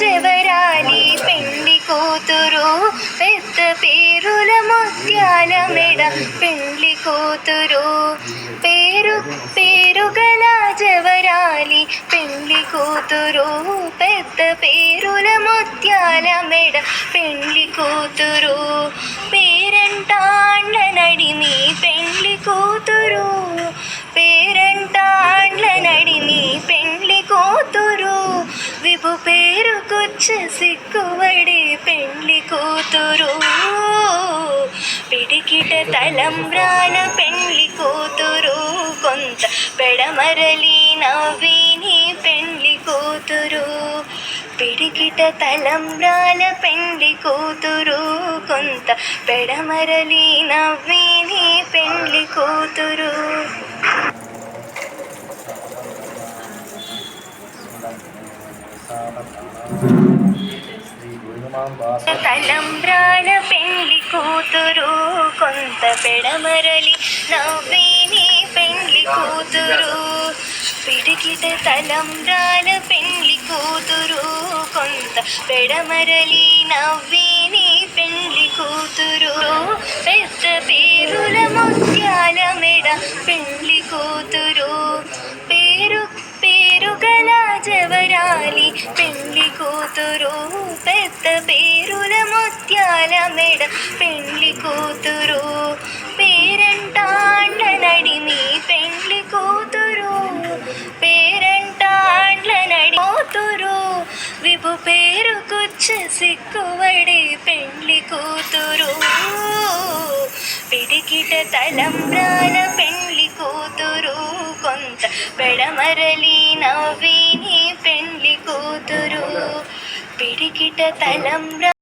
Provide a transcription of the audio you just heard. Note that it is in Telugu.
జవరాలి పెండ్లి కూతురు పెద్ద పేరుల ముత్యాల మెడ. పెండ్లి కూతురు పేరు పేరు గల జవరాలి పెండ్లి కూతురు పెద్ద పేరుల ముత్యాల మెడ. పెండ్లి కూతురు విభు పేరుకొచ్చ సిగ్గువడి పెండ్లి కూతురు. పిడికిట తలంబ్రాల పెండ్లి కూతురు. కొంత పెడమరలి నవ్విని పెండ్లి కూతురు. పిడికిట తలంబ్రాల పెండ్లి కూతురు. కొంత పెడమరలి నవ్విని పెండ్లి కూతురు. తలంబ్రాల పెళ్ళి కూతురు కొంత పెడమరలి నవ్వేనే పెళ్ళి కూతురు. పిడికిట తలంబ్రాల పెళ్ళి కూతురు కొంత పెడమరలి నవ్వేనే పెళ్ళి కూతురు. పెద్ద పేరుల ముత్యాల మెడ పెళ్ళి కూతురు. రాజవరాలి. పెళ్ళి కూతురు పెద్ద పేరుల ముత్యాల మెడ. పెళ్ళి కూతురు పేరంటాండ్ల నడిమి పెళ్ళి కూతురు పేరంటాండ్ల నడి కూతురు విభు పేరు పేరుకొచ్చ సిక్కువడి పెళ్ళి కూతురు. పిడికిట తలంబ్రాల పెళ్ళి కూతురు. కొంత పెడమరలి నవ్వి కూతురు పిడికిట తలంబ్రా